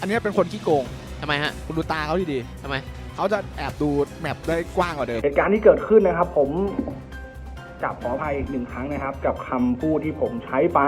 อันนี้เป็นคนขี้โกง ทำไมฮะคุณดูตาเขาดีทำไม ๆเขาจะแอบดูแมปได้กว้างกว่าเดิม เหตุการณ์ที่เกิดขึ้นนะครับ ผมกลับขออภัยอีกหนึ่งครั้งนะครับ กับคำพูดที่ผมใช้ไป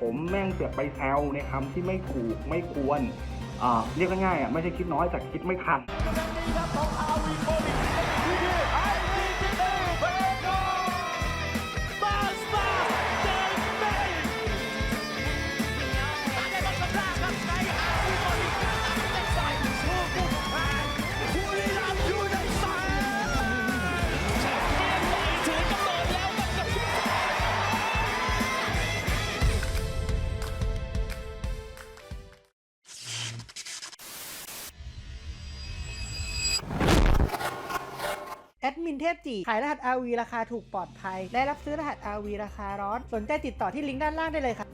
ผมแม่งเสือกไปแซวในคำที่ไม่ถูกไม่ควรอ่าเรียกง่ายๆอะไม่ใช่คิดน้อยแต่คิดไม่ทันแอดมิน เทพจีขายรหัส RV ราคาถูกปลอดภัย และรับซื้อรหัส RV ราคาร้อน สนใจติดต่อที่ลิงก์ด้านล่างได้เลยครับ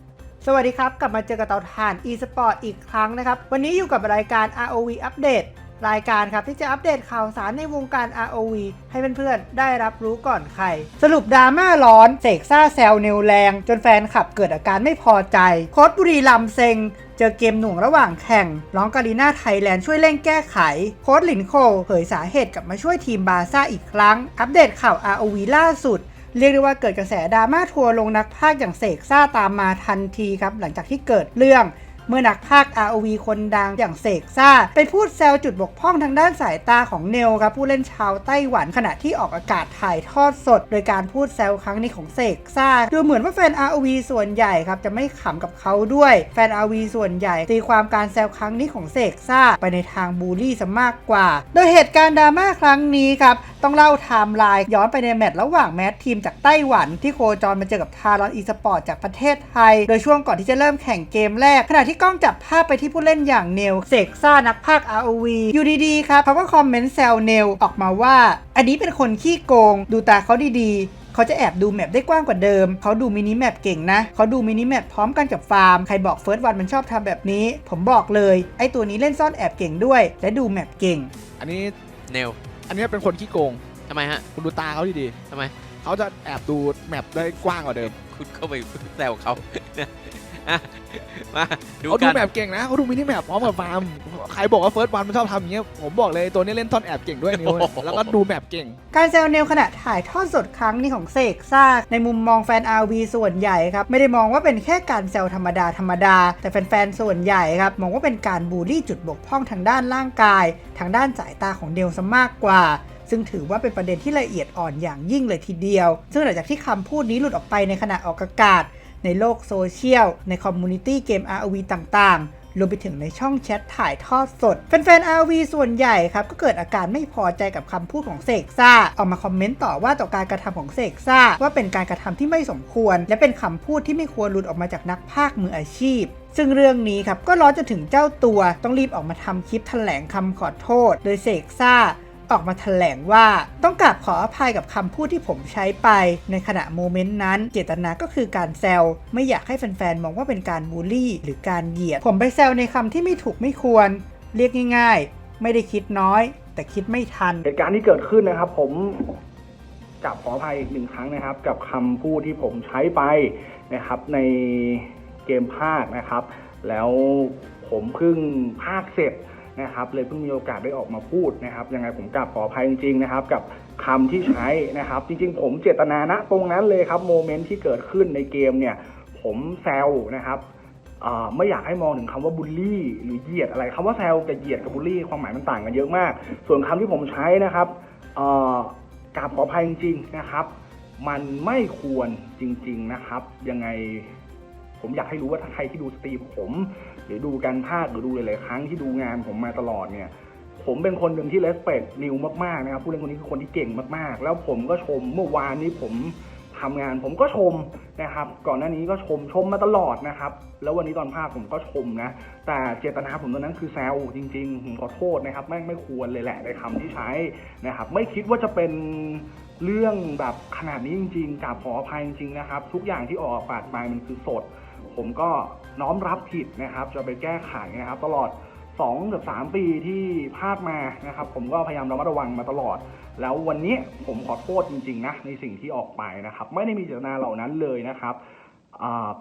สวัสดีครับ กลับมาเจอกับเตาถ่าน eSport อีกครั้งนะครับ วันนี้อยู่กับรายการ ROV อัปเดตรายการครับ ที่จะอัปเดตข่าวสารในวงการ ROV ให้เพื่อนๆ ได้รับรู้ก่อนใคร สรุปดราม่าร้อนเสกซ่าแซลเนวแรง จนแฟนคลับเกิดอาการไม่พอใจ โค้ดบุรีรัมย์เซ็ง เจอเกมหน่วงระหว่างแข่ง ร้องการีนาไทยแลนด์ช่วยเร่งแก้ไข โค้ดหลินโคเผยสาเหตุกลับมาช่วยทีมบาซ่าอีกครั้ง อัปเดตข่าว ROV ล่าสุดเรียกได้ว่าเกิดกระแสดราม่าทัวร์ลงนักพากย์อย่างเสกซ่าตามมาทันทีครับ หลังจากที่เกิดเรื่อง เมื่อนักพากย์ ROV คนดังอย่างเสกซ่า ไปพูดแซวจุดบกพร่องทางด้านสายตาของเนลครับผู้เล่นชาวไต้หวันขณะที่ออกอากาศถ่ายทอดสด โดยการพูดแซวครั้งนี้ของเสกซ่า ดูเหมือนว่าแฟน ROV ส่วนใหญ่ครับจะไม่ขำกับเขาด้วย แฟน ROV ส่วนใหญ่ตีความการแซวครั้งนี้ของเสกซ่า ไปในทางบูลลี่ซะมากกว่า โดยเหตุการณ์ดราม่าครั้งนี้ครับต้องเล่าไทม์ไลน์ย้อนไปในแมตช์ระหว่างแมตช์ทีมจากไต้หวันที่โคจรมาเจอกับทารอนอีสปอร์ตจากประเทศไทย โดยช่วงก่อนที่จะเริ่มแข่งเกมแรก ขณะที่กล้องจับภาพไปที่ผู้เล่นอย่างเนลเสกซ่านักพากย์ ROV อยู่ดีๆครับเขาก็คอมเมนต์แซวเนลออกมาว่า อันนี้เป็นคนขี้โกง ดูตาเขาดีๆ เขาจะแอบดูแมปได้กว้างกว่าเดิม เขาดูมินิแมปเก่งนะ เขาดูมินิแมปพร้อมกันกับฟาร์ม ใครบอกเฟิร์สวันมันชอบทำแบบนี้ ผมบอกเลย ไอตัวนี้เล่นซ่อนแอบเก่งด้วย และดูแมปเก่ง อันนี้เนล อันนี้เป็นคนขี้โกง ทำไมฮะ คุณดูตาเขาดีทำไมๆเขาจะแอบดูแมปได้กว้างกว่าเดิม คุณเข้าไปแซวเขาอะ มาดูเขาดูกันแมปเก่งนะเขาดูมินิแมปพร้อมกับฟาร์มใครบอกว่าเฟิร์สวันมันชอบทำอย่างเงี้ยผมบอกเลยตัวนี้เล่นซ่อนแอบเก่งด้วยนิวแล้วก็ดูแมปเก่ง การแซวเนลขณะถ่ายทอดสดครั้งนี้ของเสกซ่าในมุมมองแฟน RV ส่วนใหญ่ครับ ไม่ได้มองว่าเป็นแค่การแซวธรรมดาธรรมดา แต่แฟนๆส่วนใหญ่ครับมองว่าเป็นการบูลลี่จุดบกพร่องทางด้านร่างกาย ทางด้านสายตาของเนลซะมากกว่าซึ่งถือว่าเป็นประเด็นที่ละเอียดอ่อนอย่างยิ่งเลยทีเดียว ซึ่งหลังจากที่คำพูดนี้หลุดออกไปในขณะออกอากาศ ในโลกโซเชียล ในคอมมูนิตี้เกม ROV ต่างๆรวมไปถึงในช่องแชทถ่ายทอดสด แฟนๆ RV ส่วนใหญ่ครับ ก็เกิดอาการไม่พอใจกับคำพูดของเสกซ่า ออกมาคอมเมนต์ต่อว่าต่อการกระทำของเสกซ่า ว่าเป็นการกระทำที่ไม่สมควร และเป็นคำพูดที่ไม่ควรหลุดออกมาจากนักพากย์มืออาชีพซึ่งเรื่องนี้ครับก็ร้อนจนถึงเจ้าตัวต้องรีบออกมาทำคลิปแถลงคำขอโทษ โดยเสกซ่า ออกมาแถลงว่า ต้องกราบขออภัยกับคำพูดที่ผมใช้ไป ในขณะโมเมนต์นั้น เจตนาก็คือการแซวไม่อยากให้แฟนๆมองว่าเป็นการบูลลี่ หรือการเหยียด ผมไปแซวในคำที่ไม่ถูกไม่ควร เรียกง่าย ๆ ไม่ได้คิดน้อย แต่คิดไม่ทัน เหตุการณ์ที่เกิดขึ้นนะครับ ผมกลับขออภัยอีกหนึ่งครั้งนะครับ กับคำพูดที่ผมใช้ไปนะครับในเกมภาคนะครับ แล้วผมเพิ่งภาคเสร็จ นะครับเลยเพิ่งมีโอกาสได้ออกมาพูดนะครับยังไงผมกลับขออภัยจริงๆนะครับกับคำที่ใช้นะครับ จริงๆ ผมเจตนาณตรงนั้นเลยครับโมเมนต์ที่เกิดขึ้นในเกมเนี่ยผมแซวนะครับไม่อยากให้มองถึงคำว่าบูลลี่ หรือเหยียดอะไรคำว่าแซวกับเหยียดกับบูลลี่ความหมายมันต่างกันเยอะมาก ส่วนคำที่ผมใช้นะครับกราบขออภัยจริงๆนะครับ มันไม่ควรจริง ๆนะครับ ยังไง ผมอยากให้รู้ว่าถ้าใครที่ดูสตรีมผม หรือดูการภาคหรือดูหลายๆครั้งที่ดูงานผมมาตลอดเนี่ยผมเป็นคนหนึ่งที่เลสเปกนิวมากๆนะครับผู้เล่นคนนี้คือคนที่เก่งมากๆ แล้วผมก็ชมเมื่อวานนี้ผมทำงานผมก็ชมนะครับ ก่อนหน้านี้ก็ชมชมมาตลอดนะครับ แล้ววันนี้ตอนภาคผมก็ชมนะ แต่เจตนาผมตอนนั้นคือแซวจริงๆ ผมขอโทษนะครับแม่งไม่ควรเลยแหละในคำที่ใช้นะครับ ไม่คิดว่าจะเป็นเรื่องแบบขนาดนี้จริง ๆกราบขออภัยจริงๆนะครับ ทุกอย่างที่ออกปากไปมันคือสด ผมก็น้อมรับผิดนะครับ จะไปแก้ไขนะครับ ตลอด2กับ3ปีที่ภาคมานะครับ ผมก็พยายามระมัดระวังมาตลอด แล้ววันนี้ผมขอโทษจริงๆนะในสิ่งที่ออกไปนะครับ ไม่ได้มีเจตนาเหล่านั้นเลยนะครับ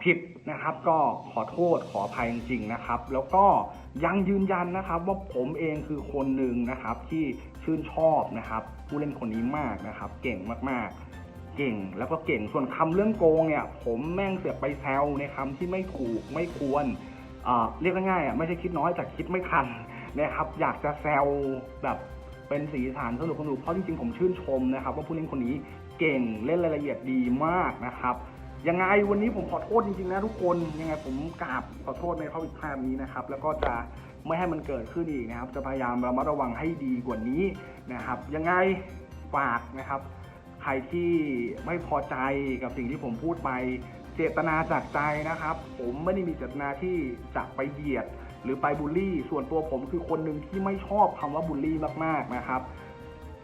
ผิดนะครับก็ขอโทษขออภัยจริงๆนะครับ แล้วก็ยังยืนยันนะครับว่าผมเองคือคนหนึ่งนะครับที่ชื่นชอบนะครับ ผู้เล่นคนนี้มากนะครับ เก่งมากๆ เก่งแล้วก็เก่งส่วนคำเรื่องโกงเนี่ย ผมแม่งเสือกไปแซวในคำที่ไม่ถูกไม่ควรเรียกง่ายๆอะไม่ใช่คิดน้อยแต่คิดไม่ทันนะครับ อยากจะแซวแบบเป็นสีสันสนุกสนุกเพราะจริงๆผมชื่นชมนะครับ ว่าผู้เล่นคนนี้เก่งเล่นรายละเอียดดีมากนะครับยังไงวันนี้ผมขอโทษจริงๆนะทุกคนยังไงผมกราบขอโทษในข้อผิดพลาดนี้นะครับ แล้วก็จะไม่ให้มันเกิดขึ้นอีกนะครับ จะพยายามระมัดระวังให้ดีกว่านี้นะครับ ยังไงฝากนะครับ ใครที่ไม่พอใจกับสิ่งที่ผมพูดไป เจตนาจากใจนะครับ ผมไม่ได้มีเจตนาที่จะไปเหยียดหรือไปบูลลี่ ส่วนตัวผมคือคนหนึ่งที่ไม่ชอบคำว่าบูลลี่มากๆนะครับ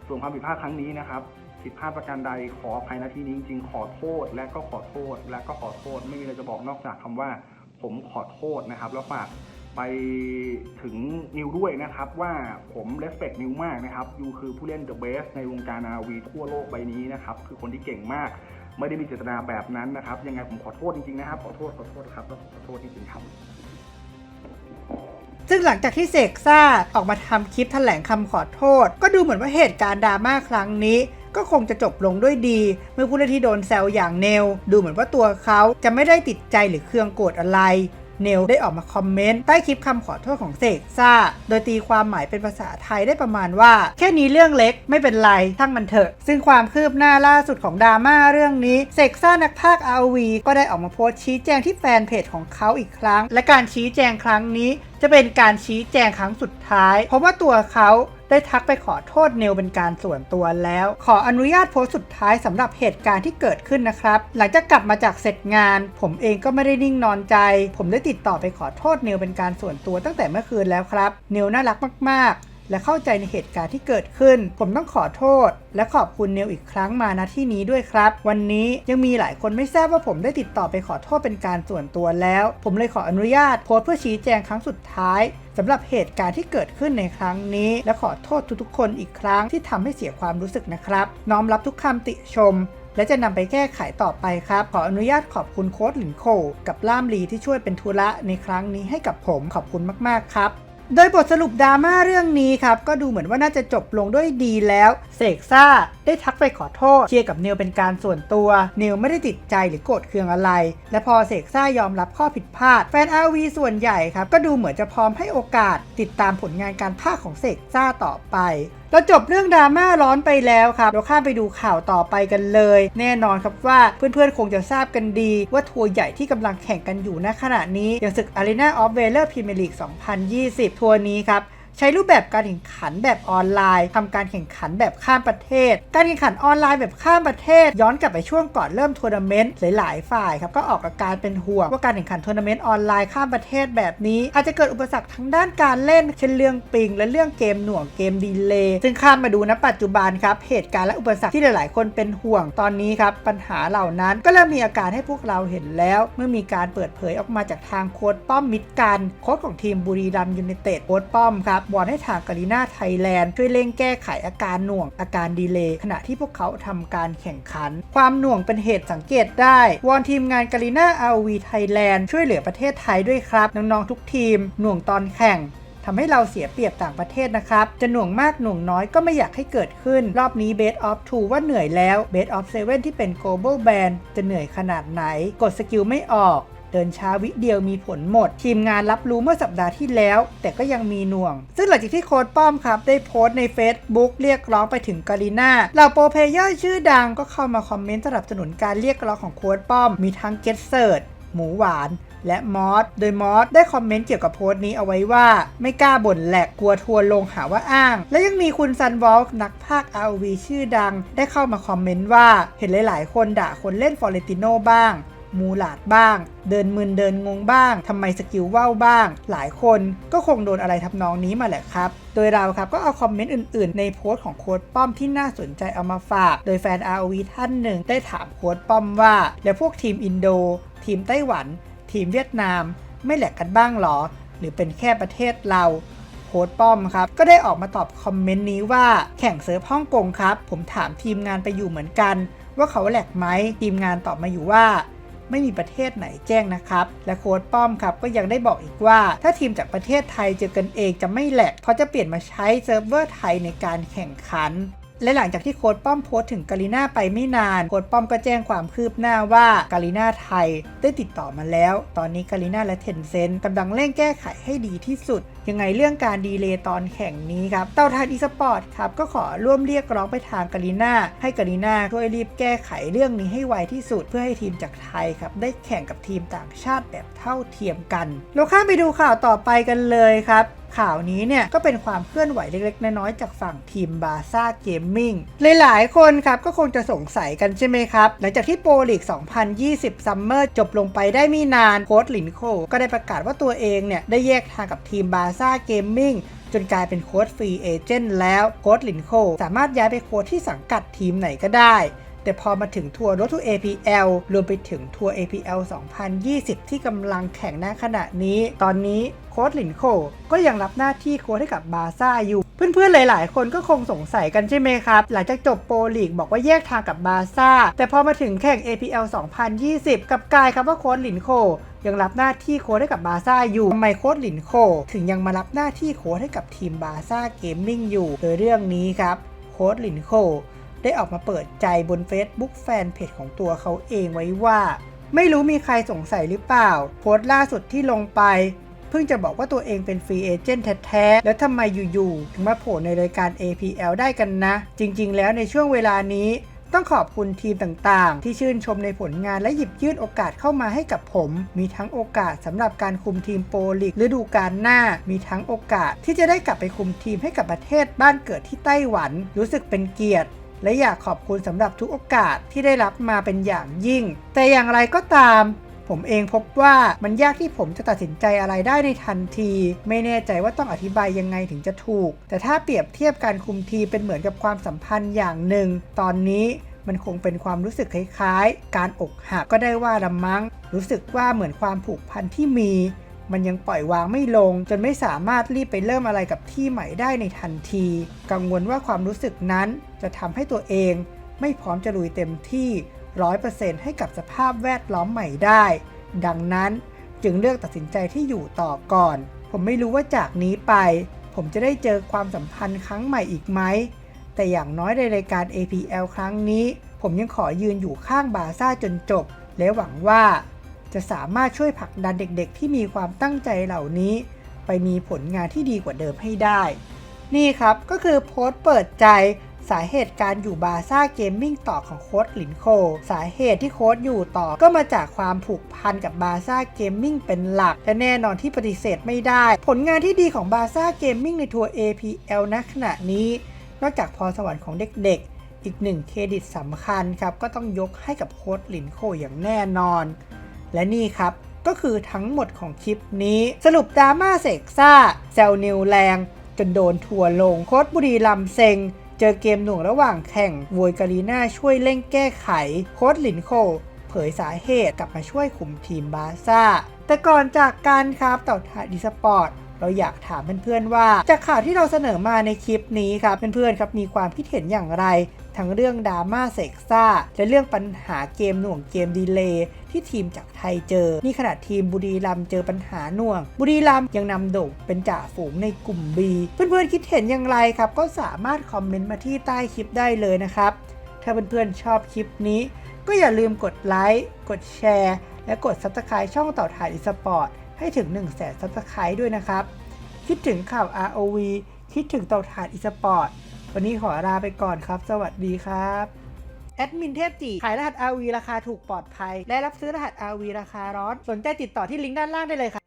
ส่วนความผิดพลาดครั้งนี้นะครับผิดพลาดประการใดขออภัยณที่นี้จริงๆขอโทษ และก็ขอโทษ และก็ขอโทษ ไม่มีอะไรจะบอกนอกจากคำว่า ผมขอโทษนะครับ แล้วฝาก ไปถึงนิวด้วยนะครับว่าผม respect นิวมากนะครับยูคือผู้เล่น the best ในวงการนาวีทั่วโลกใบนี้นะครับคือคนที่เก่งมากไม่ได้มีเจตนาแบบนั้นนะครับยังไงผมขอโทษจริงๆนะครับ ขอโทษขอโทษครับแล้วขอโทษจริงๆครับซึ่งหลังจากที่เสกซ่าออกมาทำคลิปแถลงคำขอโทษ ก็ดูเหมือนว่าเหตุการณ์ดราม่าครั้งนี้ ก็คงจะจบลงด้วยดี เมื่อผู้เล่นที่โดนแซวอย่างเนล ดูเหมือนว่าตัวเขาจะไม่ได้ติดใจหรือเคืองโกรธอะไร เนลได้ออกมาคอมเมนต์ใต้คลิปคำขอโทษของเสกซ่า โดยตีความหมายเป็นภาษาไทยได้ประมาณว่า แค่นี้เรื่องเล็กไม่เป็นไรทั้งมันเถอะ ซึ่งความคืบหน้าล่าสุดของดราม่าเรื่องนี้เสกซ่านักพากย์ RV ก็ได้ออกมาโพสต์ชี้แจงที่แฟนเพจของเขาอีกครั้ง และการชี้แจงครั้งนี้ จะเป็นการชี้แจงครั้งสุดท้าย เพราะว่าตัวเขา ได้ทักไปขอโทษเนลเป็นการส่วนตัวแล้ว ขออนุญาตโพสต์สุดท้ายสำหรับเหตุการณ์ที่เกิดขึ้นนะครับ หลังจากกลับมาจากเสร็จงาน ผมเองก็ไม่ได้นิ่งนอนใจ ผมได้ติดต่อไปขอโทษเนลเป็นการส่วนตัวตั้งแต่เมื่อคืนแล้วครับ เนลน่ารักมากๆ และเข้าใจในเหตุการณ์ที่เกิดขึ้น ผมต้องขอโทษ และขอบคุณเนลอีกครั้งมาณที่นี้ด้วยครับ วันนี้ยังมีหลายคนไม่ทราบว่าผมได้ติดต่อไปขอโทษเป็นการส่วนตัวแล้ว ผมเลยขออนุญาตโพสเพื่อชี้แจงครั้งสุดท้ายสำหรับเหตุการณ์ที่เกิดขึ้นในครั้งนี้ และขอโทษทุกๆคนอีกครั้งที่ทำให้เสียความรู้สึกนะครับน้อมรับทุกคำติชมและจะนำไปแก้ไขต่อไปครับ ขออนุญาตขอบคุณโค้ดหลินโค กับล่ามลีที่ช่วยเป็นธุระในครั้งนี้ให้กับผมขอบคุณมาก ๆ ครับ โดยบทสรุปดราม่าเรื่องนี้ครับ ก็ดูเหมือนว่าน่าจะจบลงด้วยดีแล้วเสกซ่าได้ทักไปขอโทษ เชียร์กับเนลเป็นการส่วนตัว เนลไม่ได้ติดใจหรือโกรธเคืองอะไร และพอเสกซ่ายอมรับข้อผิดพลาด แฟนอาวีส่วนใหญ่ครับ ก็ดูเหมือนจะพร้อมให้โอกาส ติดตามผลงานการภาคของเสกซ่าต่อไป เราจบเรื่องดราม่าร้อนไปแล้วครับ เราข้ามไปดูข่าวต่อไปกันเลย แน่นอนครับว่าเพื่อนๆ คงจะทราบกันดี ว่าทัวร์ใหญ่ที่กำลังแข่งกันอยู่ณขณะนี้อย่างศึก Arena of Valor Premier League 2020 ทัวร์นี้ครับ ใช้รูปแบบการแข่งขันแบบออนไลน์ทำการแข่งขันแบบข้ามประเทศ การแข่งขันออนไลน์แบบข้ามประเทศ ย้อนกลับไปช่วงก่อนเริ่มทัวร์นาเมนต์หลายๆฝ่ายครับก็ออกอาการเป็นห่วงว่าการแข่งขันทัวร์นาเมนต์ออนไลน์ข้ามประเทศแบบนี้ อาจจะเกิดอุปสรรคทั้งด้านการเล่น เช่นเรื่องปิง และเรื่องเกมหน่วงเกมดีเลย์ซึ่งข้ามมาดูณปัจจุบันครับเหตุการณ์และอุปสรรคที่หลาย ๆ คนเป็นห่วงตอนนี้ครับปัญหาเหล่านั้นก็เริ่มมีอาการให้พวกเราเห็นแล้ว เมื่อมีการเปิดเผยออกมาจากทางโค้ดป้อมมิดกันโค้ดของทีมบุรีรัมย์ยูไนเต็ดโค้ดป้อมครับวอนให้ทางกาลีนาไทยแลนด์ช่วยเร่งแก้ไขอาการหน่วงอาการดีเลย์ขณะที่พวกเขาทำการแข่งขัน ความหน่วงเป็นเหตุสังเกตได้วอนทีมงานกาลีนาอาวีไทยแลนด์ช่วยเหลือประเทศไทยด้วยครับน้องๆทุกทีม หน่วงตอนแข่งทำให้เราเสียเปรียบต่างประเทศนะครับ จะหน่วงมากหน่วงน้อยก็ไม่อยากให้เกิดขึ้น รอบนี้ Best of 2 ว่าเหนื่อยแล้ว Best of 7 ที่เป็น global band จะเหนื่อยขนาดไหน กดสกิลไม่ออก เดินช้าวิเดียวมีผลหมด ทีมงานรับรู้เมื่อสัปดาห์ที่แล้ว แต่ก็ยังมีหน่วง ซึ่งหลังจากที่โค้ดป้อมครับ ได้โพสต์ใน Facebook เรียกร้องไปถึงกาลิน่าเหล่าโปรเพลเยอร์ชื่อดังก็เข้ามาคอมเมนต์สนับสนุนการเรียกร้องของโค้ดป้อมมีทั้งเกตเซิร์ดหมูหวานและมอส โดยมอสได้คอมเมนต์เกี่ยวกับโพสต์นี้เอาไว้ว่า ไม่กล้าบ่นแหลกกลัวทัวร์ลงหาว่าอ้าง และยังมีคุณซันวอลนักพากย์ RV ชื่อดัง ได้เข้ามาคอมเมนต์ว่าเห็นหลาย ๆ คนด่าคนเล่นฟอเรติโนบ้าง มูหลาดบ้าง เดินมึนเดินงงบ้างทำไมสกิลว่าวบ้าง หลายคนก็คงโดนอะไรทำนองนี้มาแหละครับ โดยเราครับก็เอาคอมเมนต์อื่นๆ ในโพสต์ของโค้ดป้อมที่น่าสนใจเอามาฝาก โดยแฟน ROV ท่านหนึ่งได้ถามโค้ดป้อมว่า แล้วพวกทีมอินโด ทีมไต้หวัน ทีมเวียดนาม ไม่แหลกกันบ้างหรอ หรือเป็นแค่ประเทศเราโค้ดป้อมครับ ก็ได้ออกมาตอบคอมเมนต์นี้ว่าแข่งเซิร์ฟฮ่องกงครับ ผมถามทีมงานไปอยู่เหมือนกัน ว่าเขาแหลกไหมทีมงานตอบมาอยู่ว่า ไม่มีประเทศไหนแจ้งนะครับ และโค้ดป้อมครับก็ยังได้บอกอีกว่า ถ้าทีมจากประเทศไทยเจอกันเองจะไม่แหลกเพราะจะเปลี่ยนมาใช้เซิร์ฟเวอร์ไทยในการแข่งขัน และหลังจากที่โค้ดป้อมโพสต์ถึงกาลิน่าไปไม่นาน โค้ดป้อมก็แจ้งความคืบหน้าว่ากาลิน่าไทยได้ติดต่อมาแล้ว ตอนนี้กาลิน่าและเทนเซนต์กำลังเร่งแก้ไขให้ดีที่สุด ยังไงเรื่องการดีเลย์ตอนแข่งนี้ครับเต้าทานอีสปอร์ตครับก็ขอร่วมเรียกร้องไปทางกาลิน่าให้กาลิน่าช่วยรีบแก้ไขเรื่องนี้ให้ไวที่สุด เพื่อให้ทีมจากไทยครับได้แข่งกับทีมต่างชาติแบบเท่าเทียมกัน เราข้ามไปดูข่าวต่อไปกันเลยครับ ข่าวนี้เนี่ยก็เป็นความเคลื่อนไหวเล็ก ๆ น้อยๆจากฝั่งทีมบาซ่าเกมมิ่งหลายๆคนครับก็คงจะสงสัยกันใช่ไหมครับ หลังจากที่โปรลีก 2020ซัมเมอร์จบลงไปได้ไม่นานโค้ดหลินโค ก็ได้ประกาศว่าตัวเองเนี่ยได้แยกทางกับทีมบาซ่าเกมมิ่งจนกลายเป็นโค้ดฟรีเอเจนต์แล้วโค้ดหลินโค สามารถย้ายไปโค้ดที่สังกัดทีมไหนก็ได้ แต่พอมาถึงทัวร์รถทู APL รวมไปถึงทัวร์ APL 2020 ที่กำลังแข่งณขณะนี้ ตอนนี้โค้ดหลินโคก็ยังรับหน้าที่โค้ดให้กับบาซ่าอยู่ เพื่อนๆ หลายๆ คนก็คงสงสัยกันใช่ไหมครับ หลังจากจบโปรลีกบอกว่าแยกทางกับบาซ่า แต่พอมาถึงแข่ง APL 2020 กับกลายครับว่าโค้ดหลินโคยังรับหน้าที่โค้ดให้กับบาซ่าอยู่ทำไมโค้ดหลินโค ถึงยังมารับหน้าที่โค้ดให้กับทีมบาซ่าเกมมิ่งอยู่โดยเรื่องนี้ครับโค้ดหลินโค ได้ออกมาเปิดใจบน Facebook แฟนเพจของตัวเขาเองไว้ว่า ไม่รู้มีใครสงสัยหรือเปล่า โพสต์ล่าสุดที่ลงไป เพิ่งจะบอกว่าตัวเองเป็นฟรีเอเจนต์แท้ๆ แล้วทำไมอยู่ๆ ถึงมาโผล่ในรายการ APL ได้กันนะ จริงๆ แล้วในช่วงเวลานี้ต้องขอบคุณทีมต่างๆ ที่ชื่นชมในผลงานและหยิบยื่นโอกาสเข้ามาให้กับผม มีทั้งโอกาสสำหรับการคุมทีมโปรลีกฤดูกาลหน้า มีทั้งโอกาสที่จะได้กลับไปคุมทีมให้กับประเทศบ้านเกิดที่ไต้หวัน รู้สึกเป็นเกียรติ และอยากขอบคุณสำหรับทุกโอกาสที่ได้รับมาเป็นอย่างยิ่ง แต่อย่างไรก็ตาม ผมเองพบว่ามันยากที่ผมจะตัดสินใจอะไรได้ในทันที ไม่แน่ใจว่าต้องอธิบายยังไงถึงจะถูก แต่ถ้าเปรียบเทียบการคุมทีเป็นเหมือนกับความสัมพันธ์อย่างหนึ่ง ตอนนี้มันคงเป็นความรู้สึกคล้ายๆ การอกหักก็ได้ว่าละมั้ง รู้สึกว่าเหมือนความผูกพันที่มี มันยังปล่อยวางไม่ลง จนไม่สามารถรีบไปเริ่มอะไรกับที่ใหม่ได้ในทันที กังวลว่าความรู้สึกนั้นจะทำให้ตัวเอง ไม่พร้อมจะลุยเต็มที่ 100%ให้กับสภาพแวดล้อมใหม่ได้ ดังนั้นจึงเลือกตัดสินใจที่อยู่ต่อก่อน ผมไม่รู้ว่าจากนี้ไป ผมจะได้เจอความสัมพันธ์ครั้งใหม่อีกไหม แต่อย่างน้อยในรายการ APL ครั้งนี้ ผมยังขอยืนอยู่ข้างบาซ่าจนจบ และหวังว่า จะสามารถช่วยผลักดันเด็กๆ ที่มีความตั้งใจเหล่านี้ ไปมีผลงานที่ดีกว่าเดิมให้ได้ นี่ครับก็คือโพสต์เปิดใจสาเหตุการอยู่บาซ่าเกมมิ่งต่อของโค้ดหลินโค สาเหตุที่โค้ดอยู่ต่อก็มาจากความผูกพันกับบาซ่าเกมมิ่งเป็นหลักและแน่นอนที่ปฏิเสธไม่ได้ ผลงานที่ดีของบาซ่าเกมมิ่งในทัวร์ APL ณขณะนี้ นอกจากพรสวรรค์ของเด็กๆ อีกหนึ่งเครดิตสำคัญครับ ก็ต้องยกให้กับโค้ดหลินโคอย่างแน่นอน และนี่ครับก็คือทั้งหมดของคลิปนี้ สรุปดราม่าเสกซ่าแซลนิวแรง จนโดนทัวร์ลงโค้ดบุรีลำเซ็ง เจอเกมหน่วงระหว่างแข่งโวยการีน่าช่วยเร่งแก้ไข โค้ดหลินโค เผยสาเหตุกลับมาช่วยคุมทีมบาซ่า แต่ก่อนจากการครับต่อท่ายดีสปอร์ต เราอยากถามเพื่อนๆว่า จากข่าวที่เราเสนอมาในคลิปนี้ครับเพื่อนๆครับมีความคิดเห็นอย่างไร ทั้งเรื่องดราม่าเซ็กซ่า และเรื่องปัญหาเกมหน่วงเกมดีเลย์ที่ทีมจากไทยเจอ นี่ขณะทีมบุรีรัมย์เจอปัญหาหน่วง บุรีรัมย์ยังนำโด่งเป็นจ่าฝูงในกลุ่ม B เพื่อนๆคิดเห็นอย่างไรครับ ก็สามารถคอมเมนต์มาที่ใต้คลิปได้เลยนะครับ ถ้าเพื่อนๆชอบคลิปนี้ ก็อย่าลืมกดไลค์กดแชร์และกด Subscribe ช่องต่อถ่ายอีสปอร์ต ให้ถึง 1 0 0 0 0แสน Subscribe ด้วยนะครับ คิดถึงข่าว ROV คิดถึงเตาถ่านอีสปอร์ตวันนี้ขอลาไปก่อนครับ สวัสดีครับแอดมินเทพจีขายรหัส RV ราคาถูกปลอดภัย และรับซื้อรหัส RV ราคาร้อน สนใจติดต่อที่ลิงก์ด้านล่างได้เลยครับ